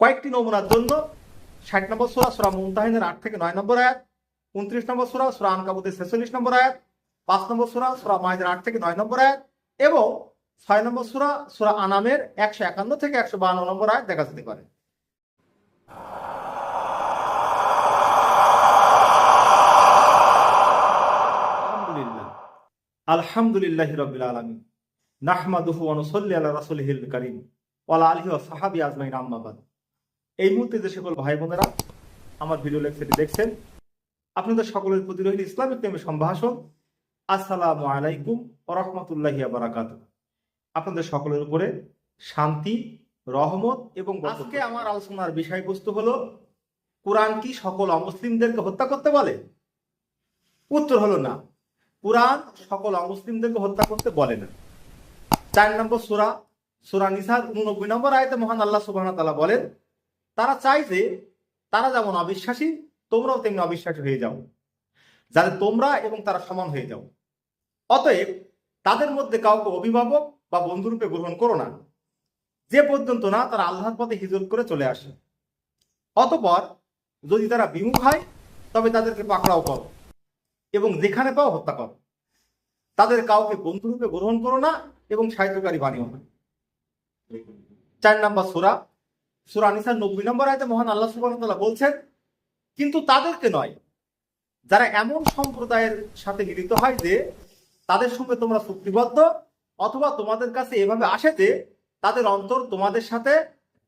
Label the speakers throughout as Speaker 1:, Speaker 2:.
Speaker 1: কয়েকটি নমুনার জন্য ষাট নম্বর সুরা সুরা মুমতাহিনের আট থেকে নয় নম্বর আয়াত, উনত্রিশ নম্বর সুরা সুরা আনকাবুতের ছেচল্লিশ নম্বর আয়াত, পাঁচ নম্বর সুরা সুরা মাহিদের আট থেকে নয় নম্বর আয়াত এবং ছয় নম্বর সুরা সুরা আনামের একশো একান্ন থেকে একশো বাহান্ন নম্বর আয়াত দেখা যেতে পারে। আলহামদুলিল্লাহ। রবিল আলমী নাহমাদুহু অনুসল্লি আল্লাহ রাসুলহিল করিম। ওয়ালা আলহি ও সাহাবি আজমাইন আম্মাবাদ এই মুহূর্তে যে সকল ভাই বোনেরা আমার ভিডিও লেকচারটি দেখছেন, আপনাদের সকলের প্রতি রহিল ইসলামিক প্রেমে সম্ভাষণ। আসসালামু আলাইকুম রহমতুল্লাহি বারাকাত আপনাদের সকলের উপরে শান্তি, রহমত এবং আজকে আমার আলোচনার বিষয়বস্তু হলো, কোরআন কি সকল অমুসলিমদেরকে হত্যা করতে বলে? উত্তর হলো না। কোরআন সকল অমুসলিমদেরকে হত্যা করতে বলে না। চার নম্বর সুরা সুরা নিসার উননব্বই নম্বর আয়তে মহান আল্লাহ সুবাহ বলেন তারা চাই যে তারা যেমন অবিশ্বাসী, তোমরাও তেমনি অবিশ্বাসী হয়ে যাও। যাতে তোমরা এবং তারা সমান হয়ে যাও। অতএব তাদের মধ্যে কাউকে অভিভাবক বা বন্ধুরূপে গ্রহণ করো না। যে পর্যন্ত না, তারা আল্লাহর পথে হিজরত করে চলে আসে। অতপর যদি তারা বিমুখ হয়, তবে তাদেরকে পাকড়াও করো এবং যেখানে পাও হত্যা করো। তাদের কাউকে বন্ধুরূপে গ্রহণ করো না এবং সাহিত্যকারী বানিও না। চার নাম্বার সুরা সুরা নিসার নব্বই নম্বর আয়তে মহান আল্লাহ সুবাহ বলছেন কিন্তু তাদেরকে নয় যারা এমন সম্প্রদায়ের সাথে মিলিত হয় যে তাদের সঙ্গে তোমরা চুক্তিবদ্ধ অথবা তোমাদের কাছে এভাবে আসে যে তাদের অন্তর তোমাদের সাথে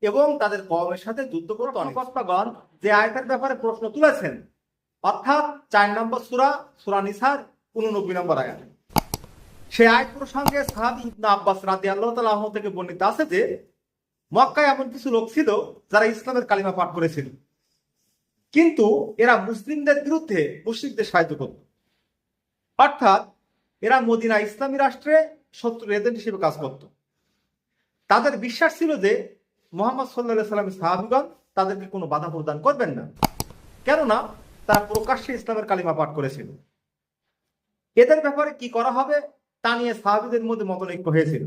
Speaker 1: এবং তাদের কমের সাথে যুদ্ধ করতে অনেকগণ যে আয়তের ব্যাপারে প্রশ্ন তুলেছেন অর্থাৎ চার নম্বর সুরা সুরা নিসার উননব্বই নম্বর আয়াত। সে আয়াত প্রসঙ্গে সাহাবি ইবনা আব্বাস রাদি আল্লাহ তালাহ থেকে বর্ণিত আছে যে মক্কায় এমন কিছু লোক ছিল যারা ইসলামের কালিমা পাঠ করেছিল। কিন্তু এরা মুসলিমদের বিরুদ্ধে মুসলিমদের সাহায্য করত। অর্থাৎ এরা মদিনা ইসলামী রাষ্ট্রে শত্রু এজেন্ট হিসেবে কাজ করত। তাদের বিশ্বাস ছিল যে মোহাম্মদ সাল্লাহ সাল্লামের সাহাবিগণ তাদেরকে কোনো বাধা প্রদান করবেন না। কেননা তারা প্রকাশ্যে ইসলামের কালিমা পাঠ করেছিল। এদের ব্যাপারে কি করা হবে তা নিয়ে সাহাবিদের মধ্যে মতনৈক্য হয়েছিল।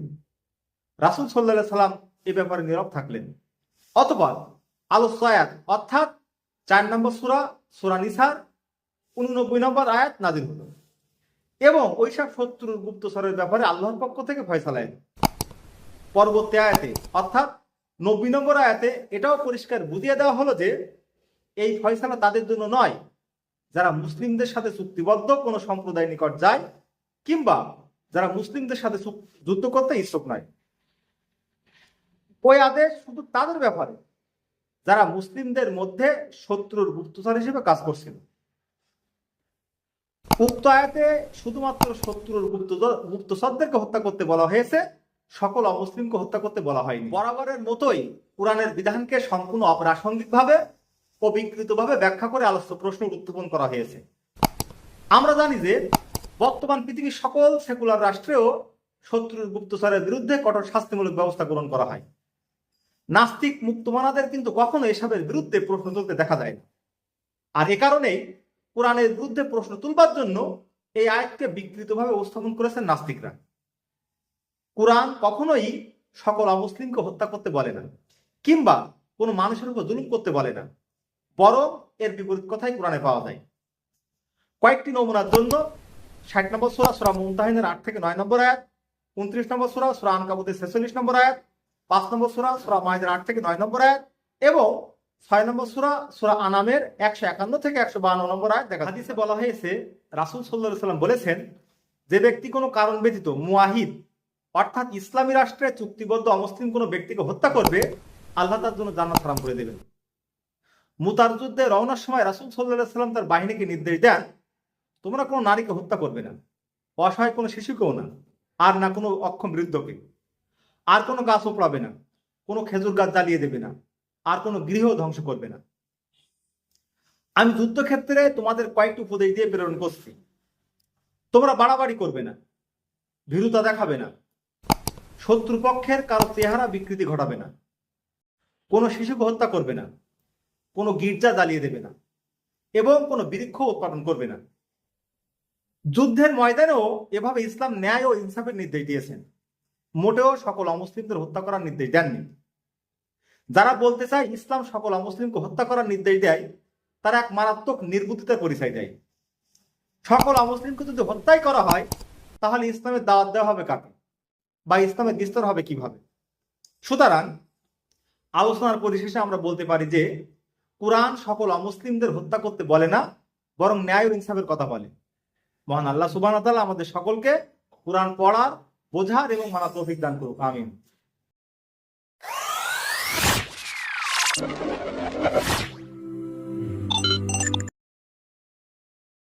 Speaker 1: রাসুল সাল্লাহ সাল্লাম এ ব্যাপারে নীরব থাকলেন। অথবা আলো সয়াত অর্থাৎ চার নম্বর সুরা সুরা নিসার, উননব্বই নম্বর আয়াত নাজির হল। এবং ওইসব শত্রুর গুপ্তচরের ব্যাপারে আল্লাহর পক্ষ থেকে ফয়সালা এলো। পরবর্তী আয়াতে, অর্থাৎ নব্বই নম্বর আয়াতে এটাও পরিষ্কার বুঝিয়ে দেওয়া হলো যে, এই ফয়সালা তাদের জন্য নয়, যারা মুসলিমদের সাথে চুক্তিবদ্ধ, কোনো সম্প্রদায় নিকট যায়, কিংবা যারা মুসলিমদের সাথে যুদ্ধ করতে ইচ্ছুক নয়। ওই আদেশ শুধু তাদের ব্যাপারে, যারা মুসলিমদের মধ্যে শত্রুর গুপ্তচর হিসেবে কাজ করছিল। উক্ত আয়াতে শুধুমাত্র শত্রুর গুপ্তচর, গুপ্তচরদেরকে হত্যা করতে বলা হয়েছে, সকল অমুসলিমকে হত্যা করতে বলা হয়নি। বরাবরের মতোই কোরআনের বিধানকে সম্পূর্ণ অপ্রাসঙ্গিকভাবে ও বিকৃতভাবে ব্যাখ্যা করে আলোচ্য প্রশ্ন উত্থাপন করা হয়েছে। আমরা জানি যে, বর্তমান পৃথিবীর সকল সেকুলার রাষ্ট্রেও শত্রুর গুপ্তচরের বিরুদ্ধে কঠোর শাস্তিমূলক ব্যবস্থা গ্রহণ করা হয়। নাস্তিক মুক্তমানাদের কিন্তু কখনো এসবের বিরুদ্ধে প্রশ্ন তুলতে দেখা যায় না। আর এ কারণেই কোরআনের বিরুদ্ধে প্রশ্ন তুলবার জন্য এই আয়াতকে বিকৃতভাবে উপস্থাপন করেছেন নাস্তিকরা। কোরআন কখনোই সকল অমুসলিমকে হত্যা করতে বলে না, কিংবা কোনো মানুষের উপর জুলুম করতে বলে না, বরং এর বিপরীত কথাই কোরআনে পাওয়া যায়। কয়েকটি নমুনার জন্য ষাট নম্বর সুরা সুরা মুমতাহিনের আট থেকে নয় নম্বর আয়াত, উনত্রিশ নম্বর সুরা সুরা আনকাবুতের ছেচল্লিশ নম্বর আয়াত পাঁচ নম্বর সুরা সুরা মাহিদের আট থেকে নয় নম্বর আয়াত এবং ছয় নম্বর সুরা সুরা আনামের একশো একান্ন থেকে একশো বান্ন নম্বর আয়াত দেখা হাদিসে বলা হয়েছে, রাসুল সাল্লাহ সাল্লাম বলেছেন, যে ব্যক্তি কোনো কারণ ব্যতীত মুয়াহিদ অর্থাৎ ইসলামী রাষ্ট্রে চুক্তিবদ্ধ অমুসলিম কোনো ব্যক্তিকে হত্যা করবে, আল্লাহ তার জন্য জান্নাত হারাম করে দেবেন। মুতার যুদ্ধে রওনার সময় রাসুল সাল্লাহ সাল্লাম তার বাহিনীকে নির্দেশ দেন, তোমরা কোনো নারীকে হত্যা করবে না, অসহায় কোনো শিশুকেও না, আর না কোনো অক্ষম বৃদ্ধকে। আর কোনো গাছ উপড়াবে না, কোনো খেজুর গাছ জ্বালিয়ে দেবে না, আর কোনো গৃহ ধ্বংস করবে না। আমি যুদ্ধক্ষেত্রে তোমাদের কয়েকটি উপদেশ দিয়ে প্রেরণ করছি। তোমরা বাড়াবাড়ি করবে না, ভীরুতা দেখাবে না শত্রুপক্ষের কারও চেহারা বিকৃতি ঘটাবে না, কোনো শিশুকে হত্যা করবে না, কোনো গির্জা জ্বালিয়ে দেবে না, এবং কোনো বৃক্ষ উৎপাদন করবে না। যুদ্ধের ময়দানেও এভাবে ইসলাম ন্যায় ও ইনসাফের নির্দেশ দিয়েছেন। মোটেও সকল অমুসলিমদের হত্যা করার নির্দেশ দেননি। যারা বলতে চায় ইসলাম সকল অমুসলিমকে হত্যা করার নির্দেশ দেয়, তারা এক মারাত্মক নির্বুদ্ধিতার পরিচয় দেয়। সকল অমুসলিমকে যদি হত্যাই করা হয়, তাহলে ইসলামের দাওয়াত দেওয়া হবে কাকে? বা ইসলামের বিস্তার হবে কীভাবে? সুতরাং, আলোচনার পরিশেষে আমরা বলতে পারি যে, কোরআন সকল অমুসলিমদের হত্যা করতে বলে না, বরং ন্যায় ও ইনসাফের কথা বলে। মহান আল্লাহ সুবাহ আমাদের সকলকে কোরআন পড়ার বোঝার এবং মানা তৌফিক দান করুক আমিন।